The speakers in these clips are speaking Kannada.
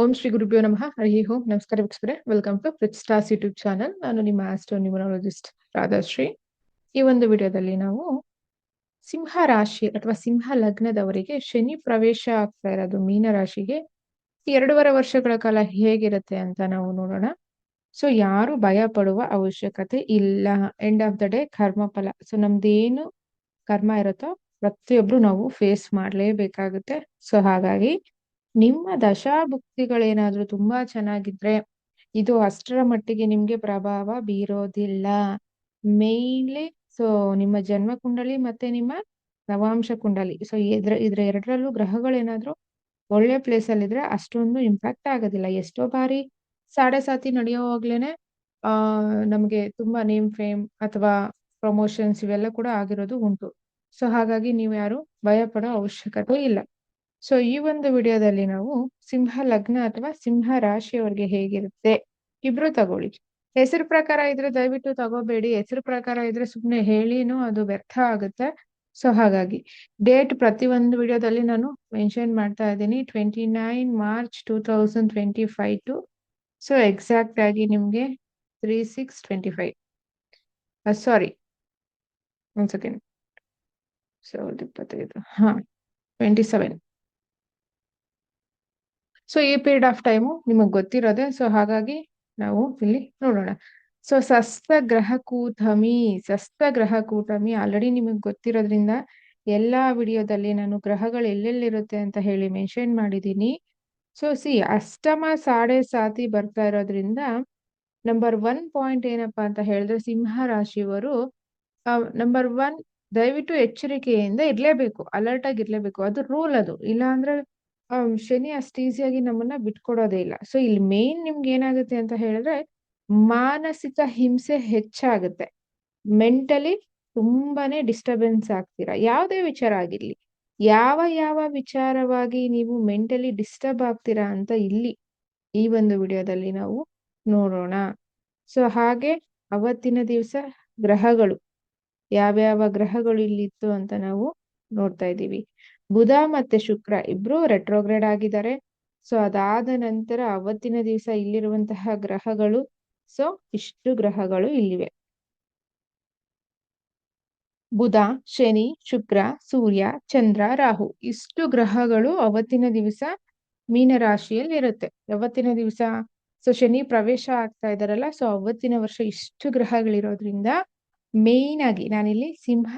ಓಂ ಶ್ರೀ ಗುರುಭ್ಯೋ ನಮಃ. ಹರಿ ಓಂ. ನಮಸ್ಕಾರ ವೀಕ್ಷಕರೇ. ವೆಲ್ಕಮ್ ಟು ಫ್ರಿಚ್ ಸ್ಟಾರ್ಸ್ ಯೂಟ್ಯೂಬ್ ಚಾನಲ್ ನಾನು ನಿಮ್ಮ ಆಸ್ಟ್ರೋ ನ್ಯೂಮರಾಲಜಿಸ್ಟ್ ರಾಧಾಶ್ರೀ. ಈ ಒಂದು ವಿಡಿಯೋದಲ್ಲಿ ನಾವು ಸಿಂಹ ರಾಶಿ ಅಥವಾ ಸಿಂಹ ಲಗ್ನದವರಿಗೆ ಶನಿ ಪ್ರವೇಶ ಆಗ್ತಾ ಇರೋದು, ಮೀನ ರಾಶಿಗೆ ಎರಡೂವರೆ ವರ್ಷಗಳ ಕಾಲ ಹೇಗಿರುತ್ತೆ ಅಂತ ನಾವು ನೋಡೋಣ. ಸೊ ಯಾರು ಭಯ ಪಡುವ ಅವಶ್ಯಕತೆ ಇಲ್ಲ. ಎಂಡ್ ಆಫ್ ದ ಡೇ ಕರ್ಮ ಫಲ. ಸೊ ನಮ್ದೇನು ಕರ್ಮ ಇರುತ್ತೋ ಪ್ರತಿಯೊಬ್ರು ನಾವು ಫೇಸ್ ಮಾಡಲೇಬೇಕಾಗುತ್ತೆ. ಸೊ ಹಾಗಾಗಿ ನಿಮ್ಮ ದಶಾಭುಕ್ತಿಗಳೇನಾದ್ರೂ ತುಂಬಾ ಚೆನ್ನಾಗಿದ್ರೆ ಇದು ಅಷ್ಟರ ಮಟ್ಟಿಗೆ ನಿಮ್ಗೆ ಪ್ರಭಾವ ಬೀರೋದಿಲ್ಲ. ಮೇನ್ಲಿ ಸೊ ನಿಮ್ಮ ಜನ್ಮ ಕುಂಡಲಿ ಮತ್ತೆ ನಿಮ್ಮ ನವಾಂಶ ಕುಂಡಲಿ. ಸೊ ಇದ್ರ ಇದ್ರ ಎರಡರಲ್ಲೂ ಗ್ರಹಗಳೇನಾದ್ರೂ ಒಳ್ಳೆ ಪ್ಲೇಸ್ ಅಲ್ಲಿ ಇದ್ರೆ ಅಷ್ಟೊಂದು ಇಂಪ್ಯಾಕ್ಟ್ ಆಗೋದಿಲ್ಲ. ಎಷ್ಟೋ ಬಾರಿ ಸಾಡೆ ಸಾತಿ ನಡೆಯೋವಾಗ್ಲೇನೆ ಆ, ನಮ್ಗೆ ತುಂಬಾ ನೇಮ್ ಫೇಮ್ ಅಥವಾ ಪ್ರಮೋಷನ್ಸ್ ಇವೆಲ್ಲ ಕೂಡ ಆಗಿರೋದು ಉಂಟು. ಸೊ ಹಾಗಾಗಿ ನೀವು ಯಾರು ಭಯ ಪಡೋ ಅವಶ್ಯಕತೆ ಇಲ್ಲ. ಸೊ ಈ ಒಂದು ವಿಡಿಯೋದಲ್ಲಿ ನಾವು ಸಿಂಹ ಲಗ್ನ ಅಥವಾ ಸಿಂಹ ರಾಶಿಯವರಿಗೆ ಹೇಗಿರುತ್ತೆ ಇಬ್ರು ತಗೊಳ್ಳಿ. ಹೆಸರು ಪ್ರಕಾರ ಇದ್ರೆ ದಯವಿಟ್ಟು ತಗೋಬೇಡಿ, ಹೆಸರು ಪ್ರಕಾರ ಇದ್ರೆ ಸುಮ್ಮನೆ ಹೇಳಿನೂ ಅದು ವ್ಯರ್ಥ ಆಗುತ್ತೆ. ಸೊ ಹಾಗಾಗಿ ಡೇಟ್ ಪ್ರತಿ ಒಂದು ವಿಡಿಯೋದಲ್ಲಿ ನಾನು ಮೆನ್ಷನ್ ಮಾಡ್ತಾ ಇದ್ದೀನಿ, twenty nine March two thousand twenty five to. So exact ಆಗಿ ನಿಮ್ಗೆ three six twenty five sorry ಒಂದ್ ಸೆಕೆಂಡ್ ಸಾವಿರದ ಇಪ್ಪತ್ತೈದು. ಹಾ ಟ್ವೆಂಟಿ ಸೆವೆನ್ ಸೊ ಈ ಪೀರಿಯಡ್ ಆಫ್ ಟೈಮು ನಿಮಗೆ ಗೊತ್ತಿರೋದೆ ಸೊ ಹಾಗಾಗಿ ನಾವು ಇಲ್ಲಿ ನೋಡೋಣ. ಸೊ ಸಸ್ತ ಗ್ರಹ ಕೂಟಮಿ ಸಸ್ತ ಗ್ರಹ ಕೂಟಮಿ ಆಲ್ರೆಡಿ ನಿಮಗೆ ಗೊತ್ತಿರೋದ್ರಿಂದ ಎಲ್ಲಾ ವಿಡಿಯೋದಲ್ಲಿ ನಾನು ಗ್ರಹಗಳು ಎಲ್ಲೆಲ್ಲಿರುತ್ತೆ ಅಂತ ಹೇಳಿ ಮೆನ್ಷನ್ ಮಾಡಿದ್ದೀನಿ. ಸೊ ಸಿ ಅಷ್ಟಮ ಸಾಡೆ ಸಾತಿ ಬರ್ತಾ ಇರೋದ್ರಿಂದ ನಂಬರ್ ಒನ್ ಪಾಯಿಂಟ್ ಏನಪ್ಪಾ ಅಂತ ಹೇಳಿದ್ರೆ ಸಿಂಹ ರಾಶಿಯವರು ನಂಬರ್ ಒನ್ ದಯವಿಟ್ಟು ಎಚ್ಚರಿಕೆಯಿಂದ ಇರ್ಲೇಬೇಕು ಅಲರ್ಟ್ ಆಗಿ ಇರ್ಲೇಬೇಕು. ಅದು ರೂಲ್ ಅದು. ಇಲ್ಲ ಅಂದ್ರೆ ಶನಿ ಅಷ್ಟು ಈಸಿಯಾಗಿ ನಮ್ಮನ್ನ ಬಿಟ್ಕೊಡೋದೇ ಇಲ್ಲ. ಸೊ ಇಲ್ಲಿ ಮೇನ್ ನಿಮ್ಗೆ ಏನಾಗುತ್ತೆ ಅಂತ ಹೇಳಿದ್ರೆ, ಮಾನಸಿಕ ಹಿಂಸೆ ಹೆಚ್ಚಾಗುತ್ತೆ. ಮೆಂಟಲಿ ತುಂಬಾನೇ ಡಿಸ್ಟರ್ಬೆನ್ಸ್ ಆಗ್ತೀರಾ? ಯಾವುದೇ ವಿಚಾರ ಆಗಿರ್ಲಿ. ಯಾವ ಯಾವ ವಿಚಾರವಾಗಿ ನೀವು ಮೆಂಟಲಿ ಡಿಸ್ಟರ್ಬ್ ಆಗ್ತೀರಾ ಅಂತ ಇಲ್ಲಿ ಈ ಒಂದು ವಿಡಿಯೋದಲ್ಲಿ ನಾವು ನೋಡೋಣ. ಸೊ ಹಾಗೆ ಅವತ್ತಿನ ದಿವಸ ಗ್ರಹಗಳು. ಯಾವ್ಯಾವ ಗ್ರಹಗಳು ಇಲ್ಲಿತ್ತು ಅಂತ ನಾವು ನೋಡ್ತಾ ಇದ್ದೀವಿ. ಬುಧ ಮತ್ತೆ ಶುಕ್ರ ಇಬ್ರು ರೆಟ್ರೋಗ್ರೇಡ್ ಆಗಿದ್ದಾರೆ. ಸೊ ಅದಾದ ನಂತರ ಅವತ್ತಿನ ದಿವಸ ಇಲ್ಲಿರುವಂತಹ ಗ್ರಹಗಳು ಸೊ ಇಷ್ಟು ಗ್ರಹಗಳು ಇಲ್ಲಿವೆ. ಬುಧ, ಶನಿ, ಶುಕ್ರ, ಸೂರ್ಯ, ಚಂದ್ರ, ರಾಹು ಇಷ್ಟು ಗ್ರಹಗಳು ಅವತ್ತಿನ ದಿವಸ ಮೀನರಾಶಿಯಲ್ಲಿ ಇರುತ್ತೆ. ಅವತ್ತಿನ ದಿವಸ? ಸೊ ಶನಿ ಪ್ರವೇಶ ಆಗ್ತಾ ಇದಾರಲ್ಲ ಸೊ ಅವತ್ತಿನ ವರ್ಷ ಇಷ್ಟು ಗ್ರಹಗಳಿರೋದ್ರಿಂದ ಮೇನ್ ಆಗಿ ನಾನಿಲ್ಲಿ ಸಿಂಹ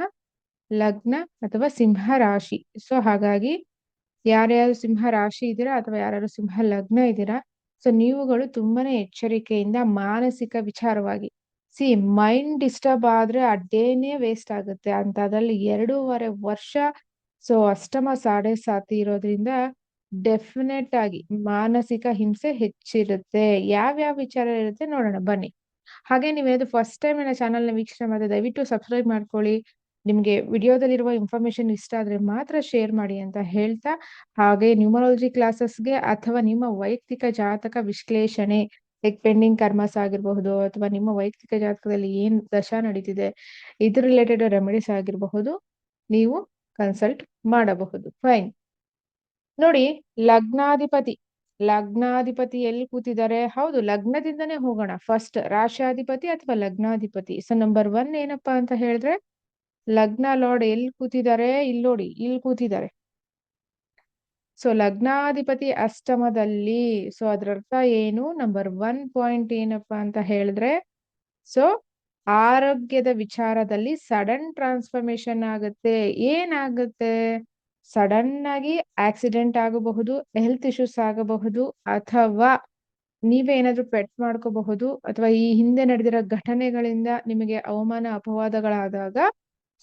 ಲಗ್ನ ಅಥವಾ ಸಿಂಹ ರಾಶಿ. ಸೊ ಹಾಗಾಗಿ ಯಾರ್ಯಾರು ಸಿಂಹ ರಾಶಿ ಇದ್ದೀರಾ ಅಥವಾ ಯಾರ್ಯಾರು ಸಿಂಹ ಲಗ್ನ ಇದ್ದೀರಾ ಸೊ ನೀವುಗಳು ತುಂಬಾನೇ ಎಚ್ಚರಿಕೆಯಿಂದ ಮಾನಸಿಕ ವಿಚಾರವಾಗಿ ಸಿ ಮೈಂಡ್ ಡಿಸ್ಟರ್ಬ್ ಆದ್ರೆ ಅದೇನೇ ವೇಸ್ಟ್ ಆಗುತ್ತೆ. ಅಂತ ಅದ್ರಲ್ಲಿ ಎರಡೂವರೆ ವರ್ಷ ಸೊ ಅಷ್ಟಮ ಸಾಡೆ ಸಾತಿ ಇರೋದ್ರಿಂದ ಡೆಫಿನೆಟ್ ಆಗಿ ಮಾನಸಿಕ ಹಿಂಸೆ ಹೆಚ್ಚಿರುತ್ತೆ. ಯಾವ್ಯಾವ ವಿಚಾರ ಇರುತ್ತೆ ನೋಡೋಣ. ಬನ್ನಿ. ಹಾಗೆ ನೀವೇನಾದ್ರು ಫಸ್ಟ್ ಟೈಮ್ ನನ್ನ ಚಾನಲ್ನ ವೀಕ್ಷಣೆ ಮಾಡಿದ್ರೆ ದಯವಿಟ್ಟು ಸಬ್ಸ್ಕ್ರೈಬ್ ಮಾಡ್ಕೊಳ್ಳಿ. ನಿಮ್ಗೆ ವಿಡಿಯೋದಲ್ಲಿರುವ ಇನ್ಫಾರ್ಮೇಶನ್ ಇಷ್ಟ ಆದ್ರೆ ಮಾತ್ರ ಶೇರ್ ಮಾಡಿ ಅಂತ ಹೇಳ್ತಾ, ಹಾಗೆ ನ್ಯೂಮರಾಲಜಿ ಕ್ಲಾಸಸ್ಗೆ ಅಥವಾ ನಿಮ್ಮ ವೈಯಕ್ತಿಕ ಜಾತಕ ವಿಶ್ಲೇಷಣೆ ಲೈಕ್ ಪೆಂಡಿಂಗ್ ಕರ್ಮಸ್ ಆಗಿರಬಹುದು ಅಥವಾ ನಿಮ್ಮ ವೈಯಕ್ತಿಕ ಜಾತಕದಲ್ಲಿ ಏನ್ ದಶಾ ನಡೀತಿದೆ, ಇದ್ರ ರಿಲೇಟೆಡ್ ರೆಮಿಡೀಸ್ ಆಗಿರಬಹುದು, ನೀವು ಕನ್ಸಲ್ಟ್ ಮಾಡಬಹುದು. ಫೈನ್ ನೋಡಿ, ಲಗ್ನಾಧಿಪತಿ ಲಗ್ನಾಧಿಪತಿ ಎಲ್ಲಿ ಕೂತಿದ್ದಾರೆ? ಹೌದು, ಲಗ್ನದಿಂದನೇ ಹೋಗೋಣ. ಫಸ್ಟ್ ರಾಶಾಧಿಪತಿ ಅಥವಾ ಲಗ್ನಾಧಿಪತಿ? ಸೊ ನಂಬರ್ ಒನ್ ಏನಪ್ಪಾ ಅಂತ ಹೇಳಿದ್ರೆ ಲಗ್ನ ಲಾರ್ಡ್ ಎಲ್ಲಿ ಕೂತಿದ್ದಾರೆ? ಇಲ್ಲಿ ನೋಡಿ, ಇಲ್ಲಿ ಕೂತಿದ್ದಾರೆ. ಸೊ ಲಗ್ನಾಧಿಪತಿ ಅಷ್ಟಮದಲ್ಲಿ. ಸೊ ಅದ್ರರ್ಥ ಏನು? ನಂಬರ್ ಒನ್ ಪಾಯಿಂಟ್ ಏನಪ್ಪಾ ಅಂತ ಹೇಳಿದ್ರೆ ಸೊ ಆರೋಗ್ಯದ ವಿಚಾರದಲ್ಲಿ ಸಡನ್ ಟ್ರಾನ್ಸ್ಫಾರ್ಮೇಶನ್ ಆಗುತ್ತೆ. ಏನಾಗುತ್ತೆ? ಸಡನ್ ಆಗಿ ಆಕ್ಸಿಡೆಂಟ್ ಆಗಬಹುದು ಹೆಲ್ತ್ ಇಶ್ಯೂಸ್ ಆಗಬಹುದು, ಅಥವಾ ನೀವೇನಾದ್ರೂ ಪೆಟ್ ಮಾಡ್ಕೋಬಹುದು, ಅಥವಾ ಈ ಹಿಂದೆ ನಡೆದಿರೋ ಘಟನೆಗಳಿಂದ ನಿಮಗೆ ಅವಮಾನ, ಅಪವಾದಗಳಾದಾಗ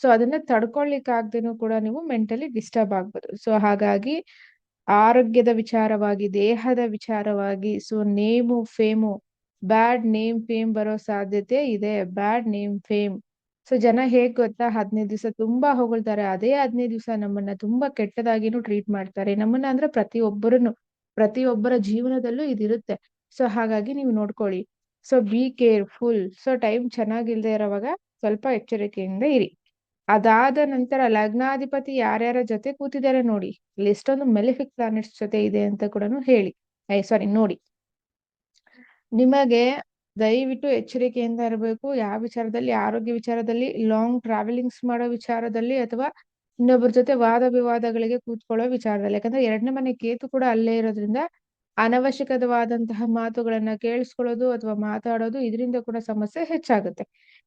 ಸೊ ಅದನ್ನ ತಡ್ಕೊಳ್ಲಿಕ್ಕಾಗ್ದೇನೂ ಕೂಡ ನೀವು ಮೆಂಟಲಿ ಡಿಸ್ಟರ್ಬ್ ಆಗ್ಬೋದು. ಸೊ ಹಾಗಾಗಿ ಆರೋಗ್ಯದ ವಿಚಾರವಾಗಿ, ದೇಹದ ವಿಚಾರವಾಗಿ so name fame bad name fame ಬರೋ ಸಾಧ್ಯತೆ ಇದೆ. ಬ್ಯಾಡ್ ನೇಮ್ ಫೇಮ್ ಸೊ ಜನ ಹೇಗ್ ಗೊತ್ತಾ? ಹದಿನೈದು ದಿವಸ ತುಂಬಾ ಹೊಗಳ್ತಾರೆ. ಅದೇ ಹದಿನೈದು ದಿವಸ ನಮ್ಮನ್ನ ತುಂಬಾ ಕೆಟ್ಟದಾಗಿನೂ ಟ್ರೀಟ್ ಮಾಡ್ತಾರೆ. ನಮ್ಮನ್ನ ಅಂದ್ರೆ ಪ್ರತಿಯೊಬ್ಬರನ್ನು, ಪ್ರತಿಯೊಬ್ಬರ ಜೀವನದಲ್ಲೂ ಇದಿರುತ್ತೆ. ಸೊ ಹಾಗಾಗಿ ನೀವು ನೋಡ್ಕೊಳ್ಳಿ. So be careful so time ಚೆನ್ನಾಗಿಲ್ದೇ ಇರೋವಾಗ ಸ್ವಲ್ಪ ಎಚ್ಚರಿಕೆಯಿಂದ ಇರಿ. ಅದಾದ ನಂತರ ಲಗ್ನಾಧಿಪತಿ ಯಾರ್ಯಾರ ಜೊತೆ ಕೂತಿದ್ದಾರೆ ನೋಡಿ. ಇಲ್ಲಿ ಎಷ್ಟೊಂದು ಮೆಲಿಫಿಕ್ ಪ್ಲಾನೆಟ್ಸ್ ಜೊತೆ ಇದೆ ಅಂತ ಕೂಡ ಹೇಳಿ. ಐ ಸಾರಿ ನೋಡಿ. ನಿಮಗೆ ದಯವಿಟ್ಟು ಎಚ್ಚರಿಕೆಯಿಂದ ಇರಬೇಕು. ಯಾವ ವಿಚಾರದಲ್ಲಿ, ಆರೋಗ್ಯ ವಿಚಾರದಲ್ಲಿ ಲಾಂಗ್ ಟ್ರಾವೆಲಿಂಗ್ಸ್ ಮಾಡೋ ವಿಚಾರದಲ್ಲಿ ಅಥವಾ ಇನ್ನೊಬ್ಬರ ಜೊತೆ ವಾದ ವಿವಾದಗಳಿಗೆ ಕೂತ್ಕೊಳ್ಳೋ ವಿಚಾರದಲ್ಲಿ. ಯಾಕಂದ್ರೆ ಎರಡನೇ ಮನೆ ಕೇತು ಕೂಡ ಅಲ್ಲೇ ಇರೋದ್ರಿಂದ ಅನವಶ್ಯಕವಾದಂತಹ ಮಾತುಗಳನ್ನ ಕೇಳಿಸ್ಕೊಳ್ಳೋದು ಅಥವಾ ಮಾತಾಡೋದು ಇದರಿಂದ ಕೂಡ ಸಮಸ್ಯೆ ಹೆಚ್ಚಾಗುತ್ತೆ.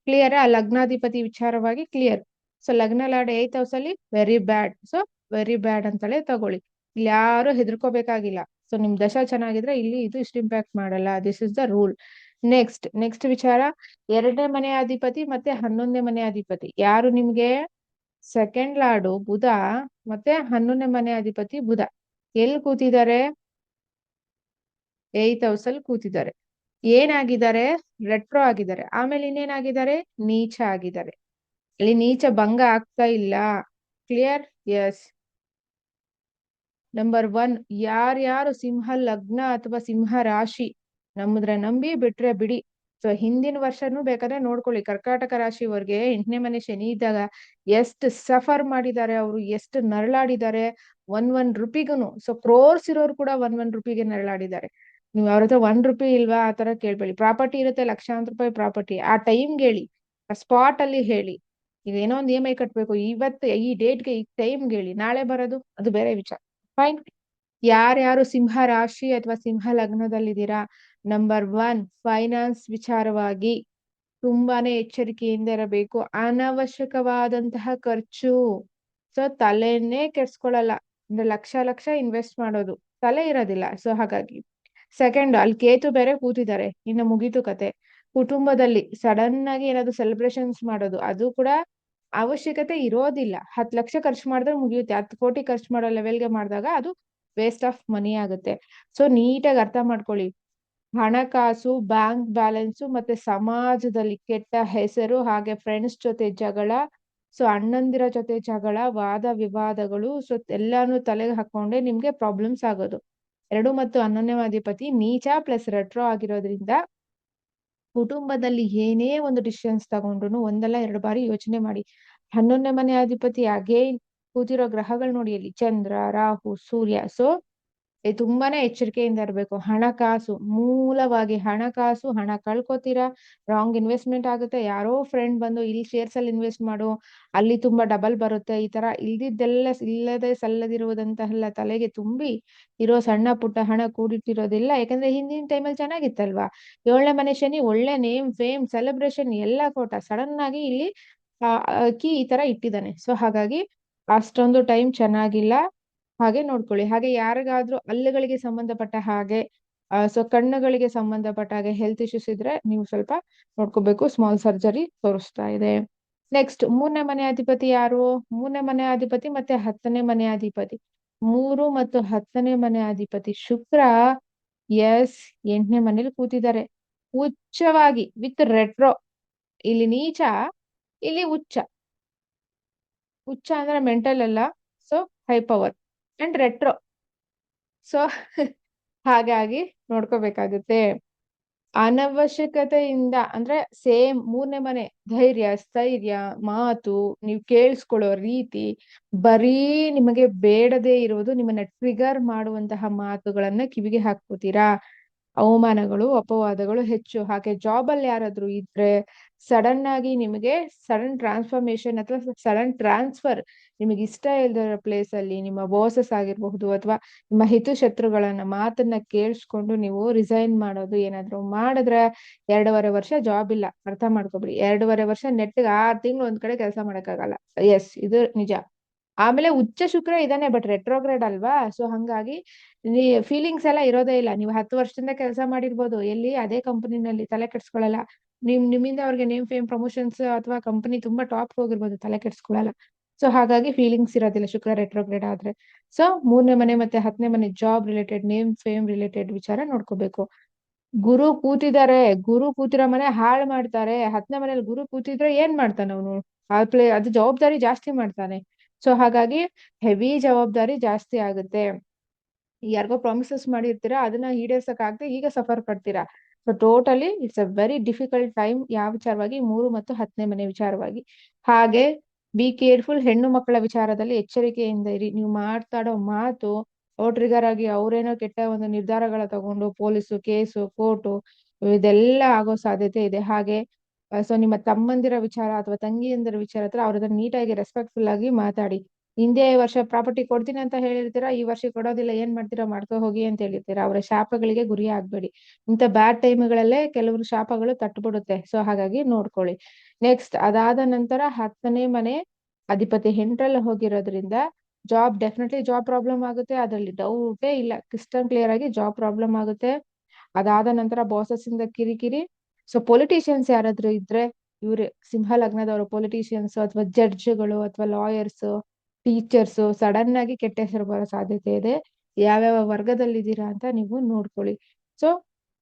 ಕ್ಲಿಯರ್ ಆ? ಲಗ್ನಾಧಿಪತಿ ವಿಚಾರವಾಗಿ ಕ್ಲಿಯರ್ ಸೊ ಲಗ್ನ ಲಾಡ್ ಏತ್ ಹೌಸ್ ಅಲ್ಲಿ very bad so very bad ಅಂತಲೇ ತಗೊಳ್ಳಿ. ಇಲ್ಲಿ ಯಾರು ಹೆದರ್ಕೋಬೇಕಾಗಿಲ್ಲ. ಸೊ ನಿಮ್ ದಶ ಚೆನ್ನಾಗಿದ್ರೆ ಇಲ್ಲಿ ಇದು ಇಷ್ಟು ಇಂಪ್ಯಾಕ್ಟ್ ಮಾಡಲ್ಲ. This is the rule next next ವಿಚಾರ. ಎರಡನೇ ಮನೆ ಅಧಿಪತಿ ಮತ್ತೆ ಹನ್ನೊಂದನೇ ಮನೆ ಅಧಿಪತಿ. ಯಾರು ನಿಮ್ಗೆ? ಸೆಕೆಂಡ್ ಲಾಡು ಬುಧ ಮತ್ತೆ ಹನ್ನೊಂದನೇ ಮನೆ ಅಧಿಪತಿ ಬುಧ. ಎಲ್ಲಿ ಕೂತಿದ್ದಾರೆ? ಏತ್ ಹೌಸ್ ಅಲ್ಲಿ ಕೂತಿದ್ದಾರೆ. ಏನಾಗಿದ್ದಾರೆ? ರೆಟ್ರೋ ಆಗಿದ್ದಾರೆ. ಆಮೇಲೆ ಇನ್ನೇನಾಗಿದ್ದಾರೆ? ನೀಚ ಆಗಿದ್ದಾರೆ. ಅಲ್ಲಿ ನೀಚ ಭಂಗ ಆಗ್ತಾ ಇಲ್ಲ. ಕ್ಲಿಯರ್ ಎಸ್ ನಂಬರ್ ಒನ್ ಯಾರ್ಯಾರು ಸಿಂಹ ಲಗ್ನ ಅಥವಾ ಸಿಂಹ ರಾಶಿ ನಮ್ಮದ್ರೆ ನಂಬಿ ಬಿಟ್ರೆ ಬಿಡಿ. ಸೊ ಹಿಂದಿನ ವರ್ಷನೂ ಬೇಕಾದ್ರೆ ನೋಡ್ಕೊಳ್ಳಿ. ಕರ್ಕಾಟಕ ರಾಶಿವರ್ಗೆ ಎಂಟನೇ ಮನೆ ಶನಿ ಇದ್ದಾಗ ಎಷ್ಟು ಸಫರ್ ಮಾಡಿದ್ದಾರೆ ಅವರು, ಎಷ್ಟು ನರಳಾಡಿದ್ದಾರೆ. ಒನ್ ಒನ್ ರುಪಿಗೂನು. ಸೊ ಕ್ರೋರ್ಸ್ ಇರೋರು ಕೂಡ ಒನ್ ಒನ್ ರುಪಿಗೆ ನರಳಾಡಿದ್ದಾರೆ. ನೀವು ಅವ್ರ ಹತ್ರ ಒನ್ ರುಪಿ ಇಲ್ವಾ? ಆ ತರ ಕೇಳ್ಬೇಡಿ. ಪ್ರಾಪರ್ಟಿ ಇರುತ್ತೆ ಲಕ್ಷಾಂತರ ರೂಪಾಯಿ ಪ್ರಾಪರ್ಟಿ ಆ ಟೈಮ್ಗೆ ಹೇಳಿ ಸ್ಪಾಟ್ ಅಲ್ಲಿ ಹೇಳಿ. ಈಗ ಏನೋ ಒಂದು ಇ ಎಂ ಐ ಕಟ್ಬೇಕು, ಇವತ್ತು ಈ ಡೇಟ್ಗೆ ಈ ಟೈಮ್ಗೆ ಹೇಳಿ, ನಾಳೆ ಬರೋದು, ಅದು ಬೇರೆ ವಿಚಾರ. ಫೈನ್ ಯಾರ್ಯಾರು ಸಿಂಹ ರಾಶಿ ಅಥವಾ ಸಿಂಹ ಲಗ್ನದಲ್ಲಿದ್ದೀರಾ? ನಂಬರ್ ಒನ್ ಫೈನಾನ್ಸ್ ವಿಚಾರವಾಗಿ ತುಂಬಾನೇ ಎಚ್ಚರಿಕೆಯಿಂದ ಇರಬೇಕು. ಅನವಶ್ಯಕವಾದಂತಹ ಖರ್ಚು. ಸೊ ತಲೆನೇ ಕೆಡ್ಸ್ಕೊಳಲ್ಲ. ಅಂದ್ರೆ ಲಕ್ಷ ಲಕ್ಷ ಇನ್ವೆಸ್ಟ್ ಮಾಡೋದು. ತಲೆ ಇರೋದಿಲ್ಲ. ಸೊ ಹಾಗಾಗಿ. ಸೆಕೆಂಡ್ ಅಲ್ಲಿ ಕೇತು ಬೇರೆ ಕೂತಿದ್ದಾರೆ. ಇನ್ನು ಮುಗೀತು ಕತೆ. ಕುಟುಂಬದಲ್ಲಿ ಸಡನ್ ಆಗಿ ಏನಾದ್ರು ಸೆಲೆಬ್ರೇಷನ್ಸ್ ಮಾಡೋದು, ಅದು ಕೂಡ ಅವಶ್ಯಕತೆ ಇರೋದಿಲ್ಲ. ಹತ್ತು ಲಕ್ಷ ಖರ್ಚು ಮಾಡಿದ್ರೆ ಮುಗಿಯುತ್ತೆ. ಹತ್ತು ಕೋಟಿ ಖರ್ಚು ಮಾಡೋ ಲೆವೆಲ್ಗೆ ಮಾಡಿದಾಗ ಅದು ವೇಸ್ಟ್ ಆಫ್ ಮನಿ ಆಗುತ್ತೆ. ಸೊ ನೀಟಾಗಿ ಅರ್ಥ ಮಾಡ್ಕೊಳ್ಳಿ. ಹಣಕಾಸು ಬ್ಯಾಂಕ್ ಬ್ಯಾಲೆನ್ಸು ಮತ್ತೆ ಸಮಾಜದಲ್ಲಿ ಕೆಟ್ಟ ಹೆಸರು ಹಾಗೆ ಫ್ರೆಂಡ್ಸ್ ಜೊತೆ ಜಗಳ ಸೊ ಅಣ್ಣಂದಿರ ಜೊತೆ ಜಗಳ, ವಾದ ವಿವಾದಗಳು ಸೊ ಎಲ್ಲಾನು ತಲೆಗೆ ಹಾಕೊಂಡೆ ನಿಮ್ಗೆ ಪ್ರಾಬ್ಲಮ್ಸ್ ಆಗೋದು. ಎರಡು ಮತ್ತು ಅನನ್ಯವಾಧಿಪತಿ ನೀಚ ಪ್ಲಸ್ ರೆಟ್ರೋ ಆಗಿರೋದ್ರಿಂದ ಕುಟುಂಬದಲ್ಲಿ ಏನೇ ಒಂದು ಡಿಸಿಷನ್ಸ್ ತಗೊಂಡ್ರು ಒಂದಲ್ಲ ಎರಡು ಬಾರಿ ಯೋಚನೆ ಮಾಡಿ. ಹನ್ನೊಂದನೇ ಮನೆ ಅಧಿಪತಿ ಅಗೇನ್ ಕೂತಿರೋ ಗ್ರಹಗಳು ನೋಡಿ ಅಲ್ಲಿ ಚಂದ್ರ, ರಾಹು, ಸೂರ್ಯ. ಸೊ ತುಂಬಾನೇ ಎಚ್ಚರಿಕೆಯಿಂದ ಇರಬೇಕು. ಹಣಕಾಸು, ಮೂಲವಾಗಿ ಹಣಕಾಸು, ಹಣ ಕಳ್ಕೊತೀರಾ? ರಾಂಗ್ ಇನ್ವೆಸ್ಟ್ಮೆಂಟ್ ಆಗುತ್ತೆ. ಯಾರೋ ಫ್ರೆಂಡ್ ಬಂದು ಇಲ್ಲಿ ಶೇರ್ಸ್ ಅಲ್ಲಿ ಇನ್ವೆಸ್ಟ್ ಮಾಡು, ಅಲ್ಲಿ ತುಂಬಾ ಡಬಲ್ ಬರುತ್ತೆ. ಈ ತರ ಇಲ್ದಿದ್ದೆಲ್ಲ ಇಲ್ಲದೆ ಸಲ್ಲದಿರುವುದಂತಹ ತಲೆಗೆ ತುಂಬಿ ಇರೋ ಸಣ್ಣ ಪುಟ್ಟ ಹಣ ಕೂಡಿಟ್ಟಿರೋದಿಲ್ಲ, ಯಾಕಂದ್ರೆ ಹಿಂದಿನ ಟೈಮಲ್ಲಿ ಚೆನ್ನಾಗಿತ್ತಲ್ವಾ? ಏಳನೇ ಮನೆ ಶನಿ, ಒಳ್ಳೆ ನೇಮ್ ಫೇಮ್ ಸೆಲೆಬ್ರೇಷನ್ ಎಲ್ಲ ಕೋಟ ಸಡನ್ ಆಗಿ ಇಲ್ಲಿ ಕೀ ಈ ತರ ಇಟ್ಟಿದ್ದಾನೆ. ಸೊ ಹಾಗಾಗಿ ಅಷ್ಟೊಂದು ಟೈಮ್ ಚೆನ್ನಾಗಿಲ್ಲ. ಹಾಗೆ ನೋಡ್ಕೊಳ್ಳಿ. ಹಾಗೆ ಯಾರಿಗಾದ್ರೂ ಹಲ್ಲುಗಳಿಗೆ ಸಂಬಂಧಪಟ್ಟ ಹಾಗೆ ಸೊ ಕಣ್ಣುಗಳಿಗೆ ಸಂಬಂಧಪಟ್ಟ ಹಾಗೆ ಹೆಲ್ತ್ ಇಶ್ಯೂಸ್ ಇದ್ರೆ ನೀವು ಸ್ವಲ್ಪ ನೋಡ್ಕೋಬೇಕು. ಸ್ಮಾಲ್ ಸರ್ಜರಿ ತೋರಿಸ್ತಾ ಇದೆ. ನೆಕ್ಸ್ಟ್ ಮೂರನೇ ಮನೆ ಅಧಿಪತಿ ಯಾರು? ಮೂರನೇ ಮನೆ ಅಧಿಪತಿ ಮತ್ತೆ ಹತ್ತನೇ ಮನೆ ಅಧಿಪತಿ. ಮೂರು ಮತ್ತು ಹತ್ತನೇ ಮನೆ ಅಧಿಪತಿ ಶುಕ್ರ, ಎಸ್, ಎಂಟನೇ ಮನೇಲಿ ಕೂತಿದ್ದಾರೆ. ಉಚ್ಚವಾಗಿ ವಿತ್ ರೆಟ್ರೋ. ಇಲ್ಲಿ ನೀಚ, ಇಲ್ಲಿ ಉಚ್ಚ ಉಚ್ಚ ಅಂದ್ರೆ ಮೆಂಟಲ್ ಅಲ್ಲ so high power and retro so ಹಾಗಾಗಿ ನೋಡ್ಕೋಬೇಕಾಗುತ್ತೆ. ಅನವಶ್ಯಕತೆಯಿಂದ, ಅಂದ್ರೆ ಸೇಮ್ ಮೂರನೇ ಮನೆ, ಧೈರ್ಯ, ಸ್ಥೈರ್ಯ, ಮಾತು, ನೀವು ಕೇಳಿಸ್ಕೊಳ್ಳೋ ರೀತಿ, ಬರೀ ನಿಮಗೆ ಬೇಡದೇ ಇರುವುದು, ನಿಮ್ಮನ್ನ ಟ್ರಿಗರ್ ಮಾಡುವಂತಹ ಮಾತುಗಳನ್ನ ಕಿವಿಗೆ ಹಾಕ್ಕೋತೀರಾ? ಅವಮಾನಗಳು, ಅಪವಾದಗಳು ಹೆಚ್ಚು. ಹಾಗೆ ಜಾಬ್ ಅಲ್ಲಿ ಯಾರಾದ್ರೂ ಇದ್ರೆ ಸಡನ್ ಆಗಿ ನಿಮಗೆ ಸಡನ್ ಟ್ರಾನ್ಸ್ಫಾರ್ಮೇಶನ್ ಅಥವಾ ಸಡನ್ ಟ್ರಾನ್ಸ್ಫರ್ ನಿಮಗೆ ಇಷ್ಟ ಇಲ್ದಿರೋ ಪ್ಲೇಸ್ ಅಲ್ಲಿ ನಿಮ್ಮ ಬಾಸಸ್ ಆಗಿರಬಹುದು ಅಥವಾ ನಿಮ್ಮ ಹಿತಶತ್ರುಗಳನ್ನ ಮಾತನ್ನ ಕೇಳಿಸ್ಕೊಂಡು ನೀವು ರಿಸೈನ್ ಮಾಡೋದು ಏನಾದ್ರು ಮಾಡಿದ್ರೆ ಎರಡೂವರೆ ವರ್ಷ ಜಾಬ್ ಇಲ್ಲ. ಅರ್ಥ ಮಾಡ್ಕೊಬಿಡಿ. ಎರಡೂವರೆ ವರ್ಷ ನೆಟ್ಗೆ ಆರ್ ತಿಂಗಳು ಒಂದ್ ಕಡೆ ಕೆಲಸ ಮಾಡಕ್ಕಾಗಲ್ಲ. ಎಸ್ ಇದು ನಿಜ. ಆಮೇಲೆ ಉಚ್ಚ ಶುಕ್ರ ಇದಾನೆ ಬಟ್ ರೆಟ್ರೋಗ್ರೇಡ್ ಅಲ್ವಾ? ಸೊ ಹಂಗಾಗಿ ಫೀಲಿಂಗ್ಸ್ ಎಲ್ಲ ಇರೋದೇ ಇಲ್ಲ. ನೀವು ಹತ್ತು ವರ್ಷದಿಂದ ಕೆಲಸ ಮಾಡಿರ್ಬೋದು. ಎಲ್ಲಿ ಅದೇ ಕಂಪನಿನಲ್ಲಿ ತಲೆ ಕೆಡ್ಸ್ಕೊಳಲ್ಲ. ನಿಮ್, ನಿಮ್ಮಿಂದ ಅವ್ರಿಗೆ ನೇಮ್ ಫೇಮ್ ಪ್ರಮೋಷನ್ಸ್ ಅಥವಾ ಕಂಪನಿ ತುಂಬಾ ಟಾಪ್ ಹೋಗಿರ್ಬೋದು ತಲೆ ಕೆಡ್ಸ್ಕೊಳಲ್ಲ. ಸೊ ಹಾಗಾಗಿ ಫೀಲಿಂಗ್ಸ್ ಇರೋದಿಲ್ಲ ಶುಕ್ರ ರೆಟ್ರೋಗ್ರೇಡ್ ಆದ್ರೆ. ಸೊ ಮೂರನೇ ಮನೆ ಮತ್ತೆ ಹತ್ತನೇ ಮನೆ job related name fame related ವಿಚಾರ ನೋಡ್ಕೋಬೇಕು. ಗುರು ಕೂತಿದ್ದಾರೆ. ಗುರು ಕೂತಿರೋ ಮನೆ ಹಾಳು ಮಾಡ್ತಾರೆ. ಹತ್ತನೇ ಮನೇಲಿ ಗುರು ಕೂತಿದ್ರೆ ಏನ್ ಮಾಡ್ತಾನೆ ಅವನು? ಆ ಪ್ಲೇ ಅದು ಜವಾಬ್ದಾರಿ ಜಾಸ್ತಿ ಮಾಡ್ತಾನೆ. ಸೊ ಹಾಗಾಗಿ ಹೆವಿ ಜವಾಬ್ದಾರಿ ಜಾಸ್ತಿ ಆಗುತ್ತೆ. ಯಾರಿಗೋ ಪ್ರಾಮಿಸಸ್ ಮಾಡಿರ್ತೀರಾ, ಅದನ್ನ ಈಡೇರ್ಸಕ್ ಆಗದೆ ಈಗ suffer ಪಡ್ತೀರಾ? So totally it's a very difficult time ಯಾವ ವಿಚಾರವಾಗಿ? ಮೂರು ಮತ್ತು ಹತ್ತನೇ ಮನೆ ವಿಚಾರವಾಗಿ. ಹಾಗೆ ಬಿ ಕೇರ್ಫುಲ್ ಹೆಣ್ಣು ಮಕ್ಕಳ ವಿಚಾರದಲ್ಲಿ ಎಚ್ಚರಿಕೆಯಿಂದ ಇರಿ. ನೀವು ಮಾತಾಡೋ ಮಾತು ಓಟ್ರಿಗರ್ ಆಗಿ ಅವ್ರೇನೋ ಕೆಟ್ಟ ಒಂದು ನಿರ್ಧಾರಗಳ ತಗೊಂಡು ಪೊಲೀಸು ಕೇಸು ಕೋರ್ಟು ಇದೆಲ್ಲ ಆಗೋ ಸಾಧ್ಯತೆ ಇದೆ. ಹಾಗೆ ಸೊ ನಿಮ್ಮ ತಮ್ಮಂದಿರ ವಿಚಾರ ಅಥವಾ ತಂಗಿಯಂದಿರ ವಿಚಾರ ಹತ್ರ ಅವ್ರ ನೀಟಾಗಿ ರೆಸ್ಪೆಕ್ಟ್ಫುಲ್ ಆಗಿ ಮಾತಾಡಿ. ಹಿಂದೆ ವರ್ಷ ಪ್ರಾಪರ್ಟಿ ಕೊಡ್ತೀನಿ ಅಂತ ಹೇಳಿರ್ತೀರಾ, ಈ ವರ್ಷ ಕೊಡೋದಿಲ್ಲ, ಏನ್ ಮಾಡ್ತೀರಾ, ಮಾಡ್ಕೊ ಹೋಗಿ ಅಂತ ಹೇಳಿರ್ತೀರಾ. ಅವರ ಶಾಪಗಳಿಗೆ ಗುರಿ ಆಗ್ಬೇಡಿ. ಇಂಥ ಬ್ಯಾಡ್ ಟೈಮ್ಗಳಲ್ಲೇ ಕೆಲವರು ಶಾಪಗಳು ತಟ್ಟುಬಿಡುತ್ತೆ ಸೊ ಹಾಗಾಗಿ ನೋಡ್ಕೊಳ್ಳಿ. ನೆಕ್ಸ್ಟ್ ಅದಾದ ನಂತರ ಹತ್ತನೇ ಮನೆ ಅಧಿಪತಿ ಹೆಂಟ್ರಲ್ಲಿ ಹೋಗಿರೋದ್ರಿಂದ ಜಾಬ್ ಡೆಫಿನೆಟ್ಲಿ ಜಾಬ್ ಪ್ರಾಬ್ಲಮ್ ಆಗುತ್ತೆ. ಅದರಲ್ಲಿ ಡೌಟೇ ಇಲ್ಲ. ಕ್ರಿಸ್ಟಲ್ ಕ್ಲಿಯರ್ ಆಗಿ ಜಾಬ್ ಪ್ರಾಬ್ಲಮ್ ಆಗುತ್ತೆ. ಅದಾದ ನಂತರ ಬಾಸಸ್ ಇಂದ ಕಿರಿಕಿರಿ. ಸೊ ಪೊಲಿಟಿಷಿಯನ್ಸ್ ಯಾರಾದ್ರೂ ಇದ್ರೆ, ಇವ್ರೆ ಸಿಂಹ ಲಗ್ನದವರು ಪೊಲಿಟಿಷಿಯನ್ಸ್ ಅಥವಾ ಜಡ್ಜ್ಗಳು ಅಥವಾ ಲಾಯರ್ಸ್ ಟೀಚರ್ಸ್ ಸಡನ್ ಆಗಿ ಕೆಟ್ಟ ಹೆಸರು ಬರೋ ಸಾಧ್ಯತೆ ಇದೆ. ಯಾವ್ಯಾವ ವರ್ಗದಲ್ಲಿದ್ದೀರಾ ಅಂತ ನೀವು ನೋಡ್ಕೊಳ್ಳಿ. ಸೊ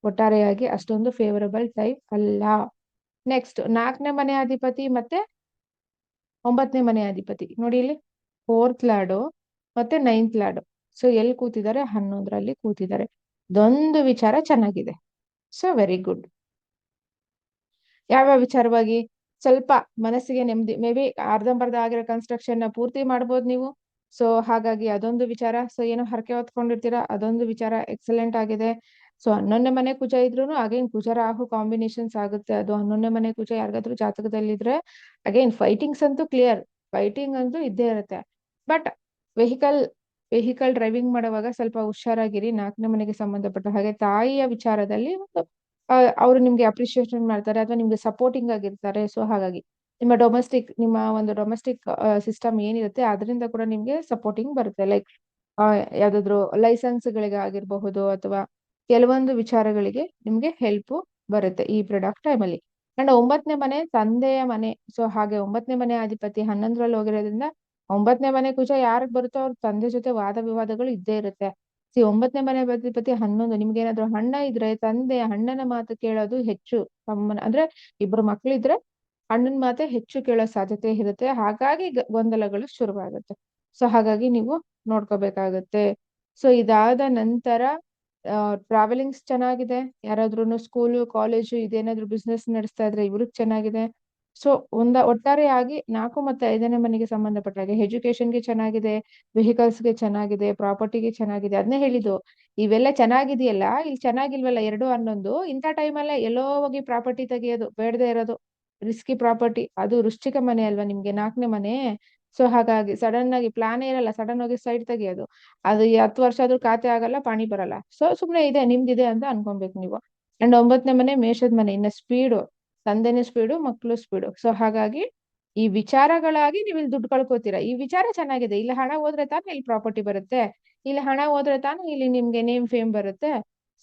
ಒಟ್ಟಾರೆಯಾಗಿ ಅಷ್ಟೊಂದು ಫೇವರಬಲ್ ಟೈಪ್ ಅಲ್ಲ. ನೆಕ್ಸ್ಟ್ ನಾಲ್ಕನೇ ಮನೆ ಅಧಿಪತಿ ಮತ್ತೆ ಒಂಬತ್ತನೇ ಮನೆ ಅಧಿಪತಿ. ನೋಡಿ ಇಲ್ಲಿ ಫೋರ್ತ್ ಲಾಡು ಮತ್ತೆ ನೈನ್ತ್ ಲಾಡು ಸೊ ಎಲ್ಲಿ ಕೂತಿದ್ದಾರೆ? ಹನ್ನೊಂದರಲ್ಲಿ ಕೂತಿದ್ದಾರೆ. ಇದೊಂದು ವಿಚಾರ ಚೆನ್ನಾಗಿದೆ. ಸೊ ವೆರಿ ಗುಡ್ ಯಾವ್ಯಾವ ವಿಚಾರವಾಗಿ? ಸ್ವಲ್ಪ ಮನಸ್ಸಿಗೆ ನೆಮ್ಮದಿ ಮೇ ಬಿ ಅರ್ಧಂಬರ್ಧ ಆಗಿರೋ ಕನ್ಸ್ಟ್ರಕ್ಷನ್ನ ಪೂರ್ತಿ ಮಾಡ್ಬೋದು ನೀವು. ಸೊ ಹಾಗಾಗಿ ಅದೊಂದು ವಿಚಾರ. ಸೊ ಏನೋ ಹರಕೆ ಹೊತ್ಕೊಂಡಿರ್ತೀರಾ? ಅದೊಂದು ವಿಚಾರ. ಎಕ್ಸಲೆಂಟ್ ಆಗಿದೆ. ಸೊ ಹನ್ನೊಂದನೇ ಮನೆ ಕುಜ ಇದ್ರು ಅಗೇನ್ ಕುಜ ರಾಹು ಕಾಂಬಿನೇಷನ್ಸ್ ಆಗುತ್ತೆ. ಅದು ಹನ್ನೊಂದನೇ ಮನೆ ಕುಜ ಯಾರಿಗಾದ್ರೂ ಜಾತಕದಲ್ಲಿದ್ರೆ ಅಗೇನ್ ಫೈಟಿಂಗ್ಸ್ ಅಂತೂ ಕ್ಲಿಯರ್ ಫೈಟಿಂಗ್ ಅಂತೂ ಇದ್ದೇ ಇರುತ್ತೆ. ಬಟ್ ವೆಹಿಕಲ್ ವೆಹಿಕಲ್ ಡ್ರೈವಿಂಗ್ ಮಾಡುವಾಗ ಸ್ವಲ್ಪ ಹುಷಾರಾಗಿರಿ. ನಾಲ್ಕನೇ ಮನೆಗೆ ಸಂಬಂಧಪಟ್ಟ ಹಾಗೆ ತಾಯಿಯ ವಿಚಾರದಲ್ಲಿ ಒಂದು ಅವರು ನಿಮ್ಗೆ ಅಪ್ರಿಶಿಯೇಷನ್ ಮಾಡ್ತಾರೆ ಅಥವಾ ನಿಮ್ಗೆ ಸಪೋರ್ಟಿಂಗ್ ಆಗಿರ್ತಾರೆ. ಸೊ ಹಾಗಾಗಿ ನಿಮ್ಮ ಡೊಮೆಸ್ಟಿಕ್ ನಿಮ್ಮ ಒಂದು ಡೊಮೆಸ್ಟಿಕ್ ಸಿಸ್ಟಮ್ ಏನಿರುತ್ತೆ ಅದರಿಂದ ಕೂಡ ನಿಮ್ಗೆ ಸಪೋರ್ಟಿಂಗ್ ಬರುತ್ತೆ. ಲೈಕ್ ಯಾವ್ದಾದ್ರು ಲೈಸೆನ್ಸ್ ಗಳಿಗೆ ಆಗಿರಬಹುದು ಅಥವಾ ಕೆಲವೊಂದು ವಿಚಾರಗಳಿಗೆ ನಿಮ್ಗೆ ಹೆಲ್ಪ್ ಬರುತ್ತೆ ಈ ಪ್ರಾಡಕ್ಟ್ ಟೈಮಲ್ಲಿ ಅಂಡ್ ಒಂಬತ್ತನೇ ಮನೆ ತಂದೆಯ ಮನೆ. ಸೊ ಹಾಗೆ ಒಂಬತ್ತನೇ ಮನೆ ಅಧಿಪತಿ ಹನ್ನೊಂದರಲ್ಲಿ ಹೋಗಿರೋದ್ರಿಂದ ಒಂಬತ್ತನೇ ಮನೆ ಕುಜ ಯಾರಿಗೆ ಬರುತ್ತೋ ಅವ್ರ ತಂದೆ ಜೊತೆ ವಾದ ವಿವಾದಗಳು ಇದ್ದೇ ಇರುತ್ತೆ. ಸಿ ಒಂಬತ್ತನೇ ಮನೆ ಅಧಿಪತಿ ಹನ್ನೊಂದು, ನಿಮ್ಗೆ ಏನಾದ್ರು ಹಣ್ಣ ಇದ್ರೆ, ತಂದೆ, ಅಣ್ಣನ ಮಾತು ಕೇಳೋದು ಹೆಚ್ಚು ತಮ್ಮನ, ಅಂದ್ರೆ ಇಬ್ರು ಮಕ್ಳಿದ್ರೆ ಅಣ್ಣನ ಮಾತೆ ಹೆಚ್ಚು ಕೇಳೋ ಸಾಧ್ಯತೆ ಇರುತ್ತೆ. ಹಾಗಾಗಿ ಗೊಂದಲಗಳು ಶುರುವಾಗುತ್ತೆ. ಸೊ ಹಾಗಾಗಿ ನೀವು ನೋಡ್ಕೋಬೇಕಾಗತ್ತೆ. ಸೊ ಇದಾದ ನಂತರ ಟ್ರಾವೆಲಿಂಗ್ಸ್ ಚೆನ್ನಾಗಿದೆ. ಯಾರಾದ್ರೂ ಸ್ಕೂಲು ಕಾಲೇಜು ಇದೇನಾದ್ರು ಬಿಸ್ನೆಸ್ ನಡೆಸ್ತಾ ಇದ್ರೆ ಇವ್ರಿಗೆ ಚೆನ್ನಾಗಿದೆ. ಸೊ ಒಂದ ಒಟ್ಟಾರೆಯಾಗಿ ನಾಲ್ಕು ಮತ್ತೆ ಐದನೇ ಮನೆಗೆ ಸಂಬಂಧಪಟ್ಟ ಹಾಗೆ ಎಜುಕೇಶನ್ಗೆ ಚೆನ್ನಾಗಿದೆ ವೆಹಿಕಲ್ಸ್ಗೆ ಚೆನ್ನಾಗಿದೆ ಪ್ರಾಪರ್ಟಿಗೆ ಚೆನ್ನಾಗಿದೆ ಅದನ್ನೇ ಹೇಳಿದ್ದು. ಇವೆಲ್ಲ ಚೆನ್ನಾಗಿದೆಯಲ್ಲ, ಇಲ್ಲಿ ಚೆನ್ನಾಗಿಲ್ವಲ್ಲ ಎರಡು ಹನ್ನೊಂದು ಇಂಥ ಟೈಮಲ್ಲೇ ಎಲ್ಲೋ ಹೋಗಿ ಪ್ರಾಪರ್ಟಿ ತೆಗೆಯೋದು, ಬೇಡದೆ ಇರೋದು ರಿಸ್ಕಿ ಪ್ರಾಪರ್ಟಿ ಅದು ವೃಶ್ಚಿಕ ಮನೆ ಅಲ್ವಾ ನಿಮ್ಗೆ, ನಾಲ್ಕನೇ ಮನೆ? ಸೊ ಹಾಗಾಗಿ ಸಡನ್ ಆಗಿ ಪ್ಲಾನ್ ಇರಲ್ಲ ಸಡನ್ ಆಗಿ ಸೈಡ್ ತೆಗೆಯೋದು. ಅದು ಹತ್ತು ವರ್ಷ ಆದ್ರೂ ಖಾತೆ ಆಗಲ್ಲ, ಪಾಣಿ ಬರಲ್ಲ. ಸೊ ಸುಮ್ನೆ ಇದೆ, ನಿಮ್ದಿದೆ ಅಂತ ಅನ್ಕೊಬೇಕು ನೀವು. ಅಂಡ್ ಒಂಬತ್ತನೇ ಮನೆ ಮೇಷದ ಮನೆ, ಇನ್ನ ಸ್ಪೀಡು ತಂದೆನೇ ಸ್ಪೀಡು ಮಕ್ಕಳು ಸ್ಪೀಡು ಸೊ ಹಾಗಾಗಿ ಈ ವಿಚಾರಗಳಾಗಿ ನೀವು ಇಲ್ಲಿ ದುಡ್ಡು ಕಳ್ಕೊತೀರಾ? ಈ ವಿಚಾರ ಚೆನ್ನಾಗಿದೆ. ಇಲ್ಲಿ ಹಣ ಹೋದ್ರೆ ತಾನೇ ಇಲ್ಲಿ ಪ್ರಾಪರ್ಟಿ ಬರುತ್ತೆ. ಇಲ್ಲಿ ಹಣ ಹೋದ್ರೆ ತಾನೇ ಇಲ್ಲಿ ನಿಮ್ಗೆ ನೇಮ್ ಫೇಮ್ ಬರುತ್ತೆ.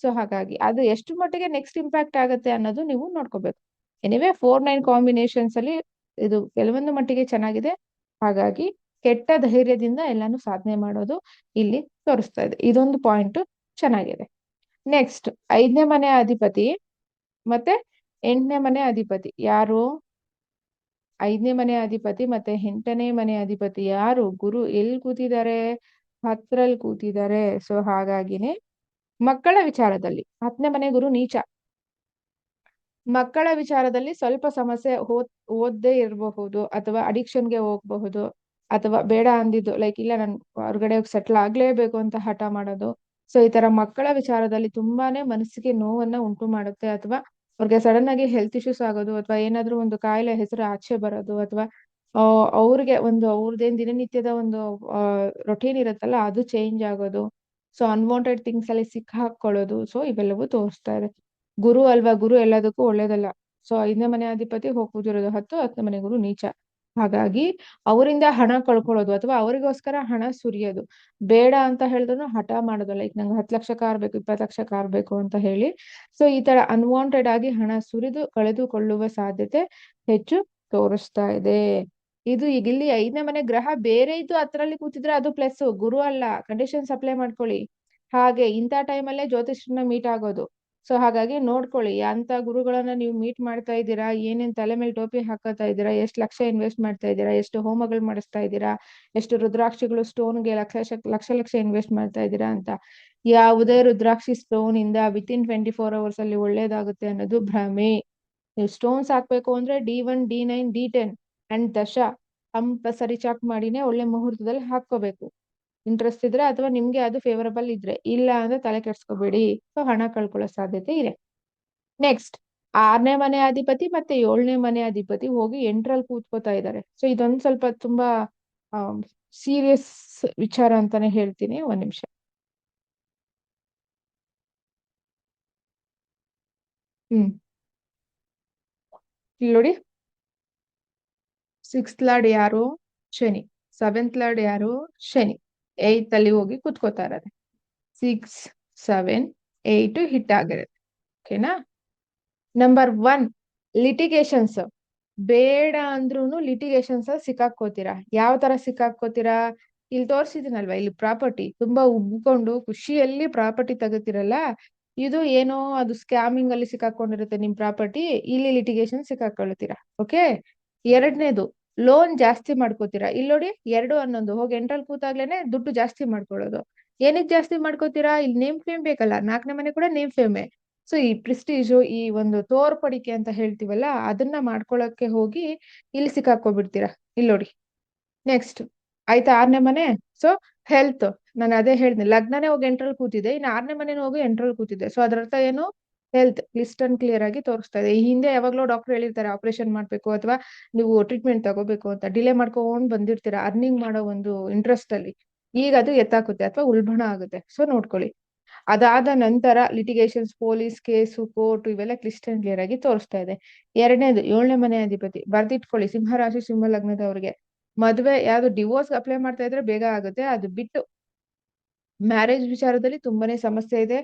ಸೊ ಹಾಗಾಗಿ ಅದು ಎಷ್ಟು ಮಟ್ಟಿಗೆ ನೆಕ್ಸ್ಟ್ ಇಂಪ್ಯಾಕ್ಟ್ ಆಗುತ್ತೆ ಅನ್ನೋದು ನೀವು ನೋಡ್ಕೋಬೇಕು. ಎನಿವೆ ಫೋರ್ ನೈನ್ ಕಾಂಬಿನೇಷನ್ಸ್ ಅಲ್ಲಿ ಇದು ಕೆಲವೊಂದು ಮಟ್ಟಿಗೆ ಚೆನ್ನಾಗಿದೆ. ಹಾಗಾಗಿ ಕೆಟ್ಟ ಧೈರ್ಯದಿಂದ ಎಲ್ಲಾನು ಸಾಧನೆ ಮಾಡೋದು ಇಲ್ಲಿ ತೋರಿಸ್ತಾ ಇದೆ. ಇದೊಂದು ಪಾಯಿಂಟ್ ಚೆನ್ನಾಗಿದೆ. ನೆಕ್ಸ್ಟ್ ಐದನೇ ಮನೆ ಅಧಿಪತಿ. ಮತ್ತೆ ಎಂಟನೇ ಮನೆ ಅಧಿಪತಿ ಯಾರು? ಐದನೇ ಮನೆ ಅಧಿಪತಿ ಮತ್ತೆ ಎಂಟನೇ ಮನೆ ಅಧಿಪತಿ ಯಾರು? ಗುರು ಎಲ್ಲಿ ಕೂತಿದ್ದಾರೆ? ಹತ್ರಲ್ ಕೂತಿದ್ದಾರೆ. ಸೊ ಹಾಗಾಗಿನೇ ಮಕ್ಕಳ ವಿಚಾರದಲ್ಲಿ. ಹತ್ತನೇ ಮನೆ ಗುರು ನೀಚ. ಮಕ್ಕಳ ವಿಚಾರದಲ್ಲಿ ಸ್ವಲ್ಪ ಸಮಸ್ಯೆ ಓದ್ ಓದ್ದೇ ಇರಬಹುದು ಅಥವಾ ಅಡಿಕ್ಷನ್ಗೆ ಹೋಗ್ಬಹುದು ಅಥವಾ ಬೇಡ ಅಂದಿದ್ದು ಲೈಕ್ ಇಲ್ಲ ನನ್ ಹೊರಗಡೆ ಸೆಟ್ಲ್ ಆಗ್ಲೇಬೇಕು ಅಂತ ಹಠ ಮಾಡೋದು. ಸೊ ಈ ತರ ಮಕ್ಕಳ ವಿಚಾರದಲ್ಲಿ ತುಂಬಾನೇ ಮನಸ್ಸಿಗೆ ನೋವನ್ನ ಉಂಟು ಮಾಡುತ್ತೆ ಅಥವಾ ಅವ್ರಿಗೆ ಸಡನ್ ಆಗಿ ಹೆಲ್ತ್ ಇಶ್ಯೂಸ್ ಆಗೋದು ಅಥವಾ ಏನಾದ್ರೂ ಒಂದು ಕಾಯಿಲೆ ಹೆಸರು ಆಚೆ ಬರೋದು ಅಥವಾ ಅವ್ರಿಗೆ ಒಂದು ಅವ್ರದ್ದೇನ್ ದಿನನಿತ್ಯದ ಒಂದು ರೊಟೀನ್ ಇರುತ್ತಲ್ಲ ಅದು ಚೇಂಜ್ ಆಗೋದು. ಸೊ ಅನ್ವಾಂಟೆಡ್ ಥಿಂಗ್ಸ್ ಅಲ್ಲಿ ಸಿಕ್ಕ ಹಾಕೊಳ್ಳೋದು ಸೊ ಇವೆಲ್ಲವೂ ತೋರಿಸ್ತಾ ಇದೆ. ಗುರು ಅಲ್ವಾ? ಗುರು ಎಲ್ಲದಕ್ಕೂ ಒಳ್ಳೇದಲ್ಲ. ಸೊ ಐದನೇ ಮನೆ ಅಧಿಪತಿ ಹೋಗ್ತಿರೋದು ಹತ್ತು, ಹತ್ತನೇ ಮನೆ ಗುರು ನೀಚ. ಹಾಗಾಗಿ ಅವರಿಂದ ಹಣ ಕಳ್ಕೊಳ್ಳೋದು ಅಥವಾ ಅವರಿಗೋಸ್ಕರ ಹಣ ಸುರಿಯೋದು. ಬೇಡ ಅಂತ ಹೇಳಿದ್ರು ಹಠ ಮಾಡೋದು. ಲೈಕ್ ನಂಗೆ ಹತ್ತು ಲಕ್ಷ ಕಾರ್ ಬೇಕು, ಇಪ್ಪತ್ತು ಲಕ್ಷ ಕಾರ್ ಬೇಕು ಅಂತ ಹೇಳಿ. ಸೊ ಈ ತರ ಅನ್ವಾಂಟೆಡ್ ಆಗಿ ಹಣ ಸುರಿದು ಕಳೆದುಕೊಳ್ಳುವ ಸಾಧ್ಯತೆ ಹೆಚ್ಚು ತೋರಿಸ್ತಾ ಇದೆ. ಇದು ಈಗ ಇಲ್ಲಿ ಐದನೇ ಮನೆ ಗ್ರಹ ಬೇರೆ ಇದ್ದು ಹತ್ತರಲ್ಲಿ ಕೂತಿದ್ರೆ ಅದು ಪ್ಲಸ್ ಗುರು ಅಲ್ಲ ಕಂಡೀಷನ್ ಸಪ್ಲೈ ಮಾಡ್ಕೊಳ್ಳಿ. ಹಾಗೆ ಇಂಥ ಟೈಮಲ್ಲೇ ಜ್ಯೋತಿಷ್ಯನ ಮೀಟ್ ಆಗೋದು. ಸೊ ಹಾಗಾಗಿ ನೋಡ್ಕೊಳ್ಳಿ ಅಂತ ಗುರುಗಳನ್ನ ನೀವು ಮೀಟ್ ಮಾಡ್ತಾ ಇದ್ದೀರಾ? ಏನೇನ್ ತಲೆ ಮೇಲೆ ಟೋಪಿ ಹಾಕೋತಾ ಇದ್ದೀರಾ? ಎಷ್ಟು ಲಕ್ಷ ಇನ್ವೆಸ್ಟ್ ಮಾಡ್ತಾ ಇದ್ದೀರಾ? ಎಷ್ಟು ಹೋಮಗಳು ಮಾಡಿಸ್ತಾ ಇದ್ದೀರಾ? ಎಷ್ಟು ರುದ್ರಾಕ್ಷಿಗಳು ಸ್ಟೋನ್ಗೆ ಲಕ್ಷ ಲಕ್ಷ ಲಕ್ಷ ಇನ್ವೆಸ್ಟ್ ಮಾಡ್ತಾ ಇದ್ದೀರಾ ಅಂತ. ಯಾವುದೇ ರುದ್ರಾಕ್ಷಿ ಸ್ಟೋನ್ ಇಂದ within twenty four hours ಅಲ್ಲಿ ಒಳ್ಳೇದಾಗುತ್ತೆ ಅನ್ನೋದು ಭ್ರಮೆ. ನೀವು ಸ್ಟೋನ್ಸ್ ಹಾಕ್ಬೇಕು ಅಂದ್ರೆ D one D nine D ten and ದಶ, ಕಂಪಲ್ಸರಿ ಚಾಕ್ ಮಾಡಿನೇ ಒಳ್ಳೆ ಮುಹೂರ್ತದಲ್ಲಿ ಹಾಕೋಬೇಕು ಇಂಟ್ರೆಸ್ಟ್ ಇದ್ರೆ ಅಥವಾ ನಿಮ್ಗೆ ಅದು ಫೇವರಬಲ್ ಇದ್ರೆ, ಇಲ್ಲ ಅಂದ್ರೆ ತಲೆ ಕೆಡ್ಸ್ಕೋಬೇಡಿ. ಸೊ ಹಣ ಕಳ್ಕೊಳ್ಳೋ ಸಾಧ್ಯತೆ ಇದೆ. ನೆಕ್ಸ್ಟ್ ಆರನೇ ಮನೆ ಅಧಿಪತಿ ಮತ್ತೆ ಏಳನೇ ಮನೆ ಅಧಿಪತಿ ಹೋಗಿ ಎಂಟ್ರಲ್ಲಿ ಕೂತ್ಕೋತಾ ಇದ್ದಾರೆ. ಸೊ ಇದೊಂದ್ ಸ್ವಲ್ಪ ತುಂಬಾ ಸೀರಿಯಸ್ ವಿಚಾರ ಅಂತಾನೆ ಹೇಳ್ತೀನಿ. ಒಂದ್ ನಿಮಿಷ. ಹ್ಮ್. ನೋಡಿ. ಸಿಕ್ಸ್ತ್ ಲಾರ್ಡ್ ಯಾರು? ಶನಿ. ಸೆವೆಂತ್ ಲಾರ್ಡ್ ಯಾರು? ಶನಿ. ಏಯ್ತ್ ಅಲ್ಲಿ ಹೋಗಿ ಕುತ್ಕೋತಾ ಇರೋದು ಸಿಕ್ಸ್ ಸೆವೆನ್ ಏಯ್ಟ್ ಹಿಟ್ ಆಗಿರುತ್ತೆ. ಓಕೆನಾ ನಂಬರ್ ಒನ್ ಲಿಟಿಗೇಷನ್ಸ್ ಬೇಡ ಅಂದ್ರೂ ಲಿಟಿಗೇಷನ್ಸ್ ಸಿಕ್ಕಾಕೋತೀರಾ ಯಾವ ತರ ಸಿಕ್ಕಾಕೋತೀರಾ ಇಲ್ಲಿ ತೋರಿಸಿದಿನಲ್ವಾ, ಇಲ್ಲಿ ಪ್ರಾಪರ್ಟಿ ತುಂಬಾ ಉಬ್ಕೊಂಡು ಖುಷಿಯಲ್ಲಿ ಪ್ರಾಪರ್ಟಿ ತೆಗಿತಿರಲ್ಲ ಇದು ಏನೋ ಅದು ಸ್ಕ್ಯಾಮಿಂಗ್ ಅಲ್ಲಿ ಸಿಕ್ಕಾಕೊಂಡಿರುತ್ತೆ ನಿಮ್ ಪ್ರಾಪರ್ಟಿ ಇಲ್ಲಿ ಲಿಟಿಗೇಷನ್ ಸಿಕ್ಕಾಕೊಳ್ತೀರಾ ಓಕೆ ಎರಡನೇದು ಲೋನ್ ಜಾಸ್ತಿ ಮಾಡ್ಕೋತೀರಾ? ಇಲ್ಲಿ ನೋಡಿ ಎರಡು ಹನ್ನೊಂದು ಹೋಗಿ ಎಂಟ್ರಲ್ಲಿ ಕೂತಾಗ್ಲೇನೆ ದುಡ್ಡು ಜಾಸ್ತಿ ಮಾಡ್ಕೊಳ್ಳೋದು. ಏನಕ್ಕೆ ಜಾಸ್ತಿ ಮಾಡ್ಕೋತೀರಾ? ಇಲ್ಲಿ ನೇಮ್ ಫೇಮ್ ಬೇಕಲ್ಲ, ನಾಲ್ಕನೇ ಮನೆ ಕೂಡ ನೇಮ್ ಫೇಮೆ ಸೊ ಈ ಪ್ರಿಸ್ಟೀಜು ಈ ಒಂದು ತೋರ್ಪಡಿಕೆ ಅಂತ ಹೇಳ್ತೀವಲ್ಲ, ಅದನ್ನ ಮಾಡ್ಕೊಳಕ್ಕೆ ಹೋಗಿ ಇಲ್ಲಿ ಸಿಕ್ಕಾಕೊಬಿಡ್ತೀರಾ ಇಲ್ಲಿ ನೋಡಿ. ನೆಕ್ಸ್ಟ್ ಆಯ್ತಾ ಆರನೇ ಮನೆ? ಸೊ ಹೆಲ್ತ್ ನಾನು ಅದೇ ಹೇಳಿದೆ, ಲಗ್ನನೇ ಹೋಗಿ ಎಂಟ್ರಲ್ಲಿ ಕೂತಿದೆ ಇನ್ನು ಆರನೇ ಮನೆನೂ ಹೋಗಿ ಎಂಟ್ರಲ್ಲಿ ಕೂತಿದೆ ಸೊ ಅದರ ಅರ್ಥ ಏನು? ಹೆಲ್ತ್ ಲಿಸ್ಟ್ ಅನ್ ಕ್ಲಿಯರ್ ಆಗಿ ತೋರಿಸ್ತಾ ಇದೆ. ಈ ಹಿಂದೆ ಯಾವಾಗಲೂ ಡಾಕ್ಟರ್ ಹೇಳಿರ್ತಾರೆ ಆಪರೇಷನ್ ಮಾಡ್ಬೇಕು ಅಥವಾ ನೀವು ಟ್ರೀಟ್ಮೆಂಟ್ ತಗೋಬೇಕು ಅಂತ ಡಿಲೇ ಮಾಡ್ಕೊಂಡ್ ಬಂದಿರ್ತೀರಾ ಅರ್ನಿಂಗ್ ಮಾಡೋ ಒಂದು ಇಂಟ್ರೆಸ್ಟ್ ಅಲ್ಲಿ, ಈಗ ಅದು ಎತ್ತಾಕುತ್ತೆ ಅಥವಾ ಉಲ್ಬಣ ಆಗುತ್ತೆ. ಸೊ ನೋಡ್ಕೊಳ್ಳಿ. ಅದಾದ ನಂತರ ಲಿಟಿಗೇಷನ್ಸ್ ಪೊಲೀಸ್ ಕೇಸು ಕೋರ್ಟ್ ಇವೆಲ್ಲ ಕ್ಲಿಸ್ಟನ್ ಕ್ಲಿಯರ್ ಆಗಿ ತೋರಿಸ್ತಾ ಇದೆ. ಎರಡನೇದು, ಏಳನೇ ಮನೆ ಅಧಿಪತಿ. ಬರ್ದಿಟ್ಕೊಳ್ಳಿ. ಸಿಂಹರಾಶಿ, ಸಿಂಹ ಲಗ್ನದವ್ರಿಗೆ. ಮದುವೆ, ಯಾವ್ದು ಡಿವೋರ್ಸ್ ಅಪ್ಲೈ ಮಾಡ್ತಾ ಇದ್ರೆ ಬೇಗ ಆಗುತ್ತೆ. ಅದು ಬಿಟ್ಟು ಮ್ಯಾರೇಜ್ ವಿಚಾರದಲ್ಲಿ ತುಂಬಾನೇ ಸಮಸ್ಯೆ ಇದೆ.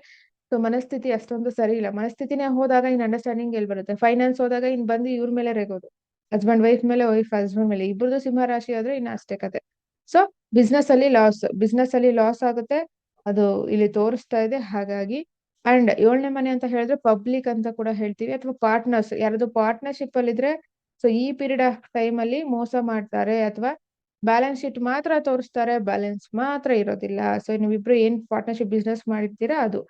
ಸೊ ಮನಸ್ಥಿತಿ ಅಷ್ಟೊಂದು ಸರಿ ಇಲ್ಲ. ಮನಸ್ಥಿತಿನೇ ಹೋದಾಗ ಇನ್ ಅಂಡರ್ಸ್ಟ್ಯಾಂಡಿಂಗ್ ಎಲ್ಲಿ ಬರುತ್ತೆ? ಫೈನಾನ್ಸ್ ಹೋದಾಗ ಇನ್ ಬಂದು ಇವ್ರ ಮೇಲೆ ರೇಗೋದು. ಹಸ್ಬೆಂಡ್ ವೈಫ್ ಮೇಲೆ ವೈಫ್ ಹಸ್ಬೆಂಡ್ ಮೇಲೆ. ಇಬ್ಬರದು ಸಿಂಹ ರಾಶಿ ಆದ್ರೆ ಇನ್ನ ಅಷ್ಟೇ ಕತೆ. ಸೊ ಬಿಸ್ನೆಸ್ ಅಲ್ಲಿ ಲಾಸ್ ಬಿಸ್ನೆಸ್ ಅಲ್ಲಿ ಲಾಸ್ ಆಗುತ್ತೆ. ಅದು ಇಲ್ಲಿ ತೋರಿಸ್ತಾ ಇದೆ. ಹಾಗಾಗಿ ಅಂಡ್ ಏಳನೇ ಮನೆ ಅಂತ ಹೇಳಿದ್ರೆ ಪಬ್ಲಿಕ್ ಅಂತ ಕೂಡ ಹೇಳ್ತೀವಿ. ಅಥವಾ ಪಾರ್ಟ್ನರ್ಸ್ ಯಾರದು ಪಾರ್ಟ್ನರ್ಶಿಪ್ ಅಲ್ಲಿ ಇದ್ರೆ ಸೊ ಈ ಪೀರಿಯಡ್ ಆಫ್ ಟೈಮ್ ಅಲ್ಲಿ ಮೋಸ ಮಾಡ್ತಾರೆ ಅಥವಾ ಬ್ಯಾಲೆನ್ಸ್ ಶೀಟ್ ಮಾತ್ರ ತೋರಿಸ್ತಾರೆ. ಬ್ಯಾಲೆನ್ಸ್ ಮಾತ್ರ ಇರೋದಿಲ್ಲ. ಸೊ ನೀವಿಬ್ರು ಏನ್ ಪಾರ್ಟ್ನರ್ಶಿಪ್ ಬಿಸ್ನೆಸ್ ಮಾಡಿರ್ತೀರಾ ಅದು.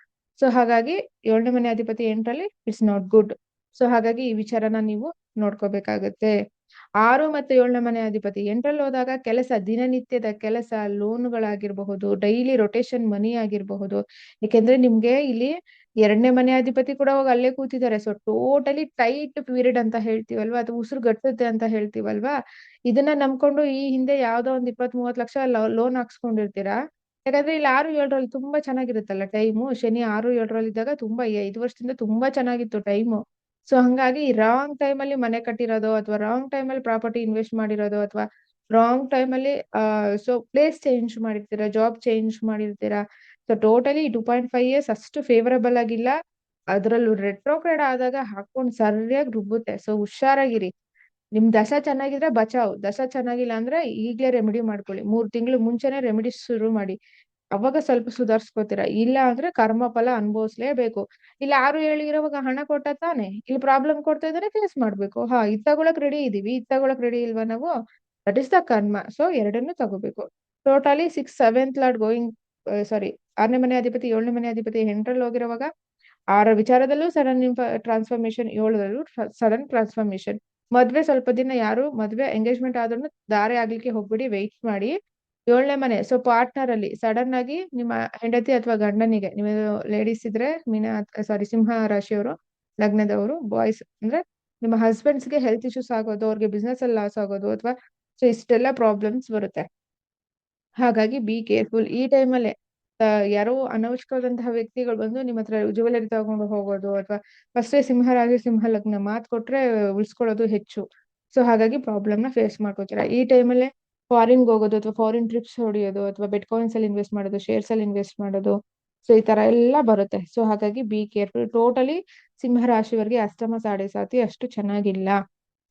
ಸೊ ಹಾಗಾಗಿ ಏಳನೇ ಮನೆ ಅಧಿಪತಿ ಎಂಟರಲ್ಲಿ ಇಟ್ಸ್ ನಾಟ್ ಗುಡ್ ಸೊ ಹಾಗಾಗಿ ಈ ವಿಚಾರನ ನೀವು ನೋಡ್ಕೋಬೇಕಾಗತ್ತೆ. ಆರು ಮತ್ತೆ ಏಳನೇ ಮನೆ ಅಧಿಪತಿ ಎಂಟ್ರಲ್ಲಿ ಹೋದಾಗ ಕೆಲಸ ದಿನನಿತ್ಯದ ಕೆಲಸ, ಲೋನ್ಗಳಾಗಿರಬಹುದು ಡೈಲಿ ರೊಟೇಷನ್ ಮನಿ ಆಗಿರಬಹುದು. ಯಾಕೆಂದ್ರೆ ನಿಮ್ಗೆ ಇಲ್ಲಿ ಎರಡನೇ ಮನೆ ಅಧಿಪತಿ ಕೂಡ ಹೋಗಿ ಅಲ್ಲೇ ಕೂತಿದ್ದಾರೆ. ಸೊ ಟೋಟಲಿ ಟೈಟ್ ಪೀರಿಯಡ್ ಅಂತ ಹೇಳ್ತೀವಲ್ವಾ? ಅದು ಉಸಿರು ಗಟ್ಟುತ್ತೆ ಅಂತ ಹೇಳ್ತೀವಲ್ವಾ? ಇದನ್ನ ನಂಬ್ಕೊಂಡು ಈ ಹಿಂದೆ ಯಾವ್ದೋ ಒಂದ್ ಇಪ್ಪತ್ ಮೂವತ್ ಲಕ್ಷ ಲೋನ್ ಹಾಕ್ಸ್ಕೊಂಡಿರ್ತೀರಾ? ಯಾಕಂದ್ರೆ ಇಲ್ಲಿ ಆರು ಏಳರಲ್ಲಿ ತುಂಬಾ ಚೆನ್ನಾಗಿರುತ್ತಲ್ಲ ಟೈಮು ಶನಿ ಆರು ಏಳರಲ್ಲಿ ಇದ್ದಾಗ ತುಂಬಾ ಐದು ವರ್ಷದಿಂದ ತುಂಬಾ ಚೆನ್ನಾಗಿತ್ತು ಟೈಮು ಸೊ ಹಂಗಾಗಿ ರಾಂಗ್ ಟೈಮ್ ಅಲ್ಲಿ ಮನೆ ಕಟ್ಟಿರೋದು ಅಥವಾ ರಾಂಗ್ ಟೈಮ್ ಅಲ್ಲಿ ಪ್ರಾಪರ್ಟಿ ಇನ್ವೆಸ್ಟ್ ಮಾಡಿರೋದು ಅಥವಾ ರಾಂಗ್ ಟೈಮ್ ಅಲ್ಲಿ ಸೊ ಪ್ಲೇಸ್ ಚೇಂಜ್ ಮಾಡಿರ್ತೀರಾ job change ಮಾಡಿರ್ತೀರಾ? So totally two point five years ಅಷ್ಟು ಫೇವರಬಲ್ ಆಗಿಲ್ಲ. ಅದ್ರಲ್ಲೂ ರೆಟ್ರೋಗ್ರೇಡ್ ಆದಾಗ ಹಾಕೊಂಡು ಸರಿಯಾಗಿ ರುಬ್ಬುತ್ತೆ. ಸೊ ಹುಷಾರಾಗಿರಿ. ನಿಮ್ ದಶ ಚೆನ್ನಾಗಿದ್ರೆ ಬಚಾವ್. ದಸ ಚೆನ್ನಾಗಿಲ್ಲ ಅಂದ್ರೆ ಈಗ್ಲೇ ರೆಮಿಡಿ ಮಾಡ್ಕೊಳ್ಳಿ. ಮೂರ್ ತಿಂಗಳು ಮುಂಚೆನೆ ರೆಮಿಡಿ ಶುರು ಮಾಡಿ. ಅವಾಗ ಸ್ವಲ್ಪ ಸುಧಾರ್ಸ್ಕೋತೀರಾ? ಇಲ್ಲ ಅಂದ್ರೆ ಕರ್ಮ ಫಲ ಅನುಭವಿಸ್ಲೇಬೇಕು. ಇಲ್ಲ ಆರು ಹೇಳಿರೋವಾಗ ಹಣ ಕೊಟ್ಟ ತಾನೆ? ಇಲ್ಲಿ ಪ್ರಾಬ್ಲಮ್ ಕೊಡ್ತಾ ಇದ್ರೆ ಫೇಸ್ ಮಾಡ್ಬೇಕು. ಹಾ, ಇದ್ ತಗೊಳಕ್ ರೆಡಿ ಇದೀವಿ. ಇದ್ ತಗೊಳಕ್ ರೆಡಿ ಇಲ್ವಾ ನಾವು? That is the karma so ಎರಡನ್ನೂ ತಗೋಬೇಕು. Totally six seventh lord going sorry ಆರನೇ ಮನೆ ಅಧಿಪತಿ, ಏಳನೇ ಮನೆ ಅಧಿಪತಿ ಎಂಟ್ರಲ್ಲಿ ಹೋಗಿರುವಾಗ, ಆರ ವಿಚಾರದಲ್ಲೂ ಸಡನ್ ಟ್ರಾನ್ಸ್ಫಾರ್ಮೇಶನ್ ಏಳರಲ್ಲೂ ಸಡನ್ ಟ್ರಾನ್ಸ್ಫಾರ್ಮೇಶನ್ ಮದ್ವೆ ಸ್ವಲ್ಪ ದಿನ ಯಾರು ಮದ್ವೆ ಎಂಗೇಜ್ಮೆಂಟ್ ಆದ್ರೂ ದಾರೆ ಆಗ್ಲಿಕ್ಕೆ ಹೋಗ್ಬಿಡಿ ವೆಯ್ಟ್ ಮಾಡಿ. ಏಳನೇ ಮನೆ ಸೊ ಪಾರ್ಟ್ನರ್ ಅಲ್ಲಿ ಸಡನ್ ಆಗಿ ನಿಮ್ಮ ಹೆಂಡತಿ ಅಥವಾ ಗಂಡನಿಗೆ, ನೀವು ಲೇಡೀಸ್ ಇದ್ರೆ ಮೀನ ಸಾರಿ ಸಿಂಹ ರಾಶಿಯವರು, ಲಗ್ನದವರು ಬಾಯ್ಸ್ ಅಂದ್ರೆ ನಿಮ್ಮ ಹಸ್ಬೆಂಡ್ಸ್ಗೆ ಹೆಲ್ತ್ ಇಶ್ಯೂಸ್ ಆಗೋದು, ಅವ್ರಿಗೆ ಬಿಸ್ನೆಸ್ ಅಲ್ಲಿ ಲಾಸ್ ಆಗೋದು ಅಥವಾ ಸೊ ಇಷ್ಟೆಲ್ಲ ಪ್ರಾಬ್ಲಮ್ಸ್ ಬರುತ್ತೆ. ಹಾಗಾಗಿ ಬಿ ಕೇರ್ಫುಲ್ ಈ ಟೈಮಲ್ಲೇ ಯಾರೋ ಅನವಶ್ಯಕವಾದಂತಹ ವ್ಯಕ್ತಿಗಳು ಬಂದು ನಿಮ್ಮ ಹತ್ರ ಜ್ಯುವೆಲರಿ ತಗೊಂಡು ಹೋಗೋದು ಅಥವಾ ಫಸ್ಟೇ ಸಿಂಹರಾಗಿ ಸಿಂಹ ಲಗ್ನ ಮಾತು ಕೊಟ್ರೆ ಉಳಿಸ್ಕೊಳ್ಳೋದು ಹೆಚ್ಚು. ಸೊ ಹಾಗಾಗಿ ಪ್ರಾಬ್ಲಮ್ನ ಫೇಸ್ ಮಾಡ್ಕೋತೀರಾ? ಈ ಟೈಮಲ್ಲೇ ಫಾರಿನ್ಗೆ ಹೋಗೋದು ಅಥವಾ ಫಾರಿನ್ ಟ್ರಿಪ್ಸ್ ಹೊಡೆಯೋದು ಅಥವಾ ಬೆಟ್ ಕಾಯಿನ್ಸ್ ಅಲ್ಲಿ ಇನ್ವೆಸ್ಟ್ ಮಾಡೋದು ಶೇರ್ಸ್ ಅಲ್ಲಿ ಇನ್ವೆಸ್ಟ್ ಮಾಡೋದು ಸೊ ಈ ತರ ಎಲ್ಲ ಬರುತ್ತೆ. ಸೊ ಹಾಗಾಗಿ ಬಿ ಕೇರ್ಫುಲ್ ಟೋಟಲಿ ಸಿಂಹ ರಾಶಿವರಿಗೆ ಅಷ್ಟಮ, ಸಾಡೆ ಸಾತಿ ಅಷ್ಟು ಚೆನ್ನಾಗಿಲ್ಲ.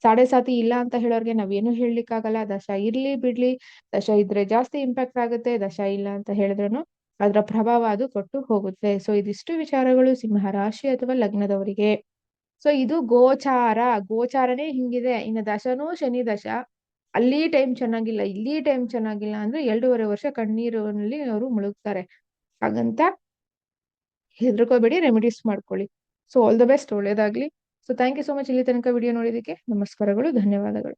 ಸಾಡೆ ಸಾತಿ ಇಲ್ಲ ಅಂತ ಹೇಳೋರ್ಗೆ ನಾವೇನು ಹೇಳಲಿಕ್ಕಾಗಲ್ಲ. ದಶ ಇರ್ಲಿ ಬಿಡ್ಲಿ. ದಶ ಇದ್ರೆ ಜಾಸ್ತಿ ಇಂಪ್ಯಾಕ್ಟ್ ಆಗುತ್ತೆ. ದಶ ಇಲ್ಲ ಅಂತ ಹೇಳಿದ್ರು ಅದರ ಪ್ರಭಾವ ಅದು ಕೊಟ್ಟು ಹೋಗುತ್ತೆ. ಸೊ ಇದಿಷ್ಟು ವಿಚಾರಗಳು ಸಿಂಹ ರಾಶಿ ಅಥವಾ ಲಗ್ನದವರಿಗೆ. ಸೊ ಇದು ಗೋಚಾರ. ಗೋಚಾರನೇ ಹಿಂಗಿದೆ. ಇನ್ನು ದಶನೂ ಶನಿ ದಶ. ಅಲ್ಲಿ ಟೈಮ್ ಚೆನ್ನಾಗಿಲ್ಲ, ಇಲ್ಲಿ ಟೈಮ್ ಚೆನ್ನಾಗಿಲ್ಲ ಅಂದ್ರೆ ಎರಡೂವರೆ ವರ್ಷ ಕಣ್ಣೀರಿನಲ್ಲಿ ಅವರು ಮುಳುಗ್ತಾರೆ. ಹಾಗಂತ ಹೆದರ್ಕೋಬೇಡಿ ರೆಮಿಡೀಸ್ ಮಾಡ್ಕೊಳ್ಳಿ. ಸೊ ಆಲ್ ದ ಬೆಸ್ಟ್ ಒಳ್ಳೇದಾಗ್ಲಿ. So thank you so much ಇಲ್ಲಿ ತನಕ ವಿಡಿಯೋ ನೋಡಿದಕ್ಕೆ ನಮಸ್ಕಾರಗಳು, ಧನ್ಯವಾದಗಳು.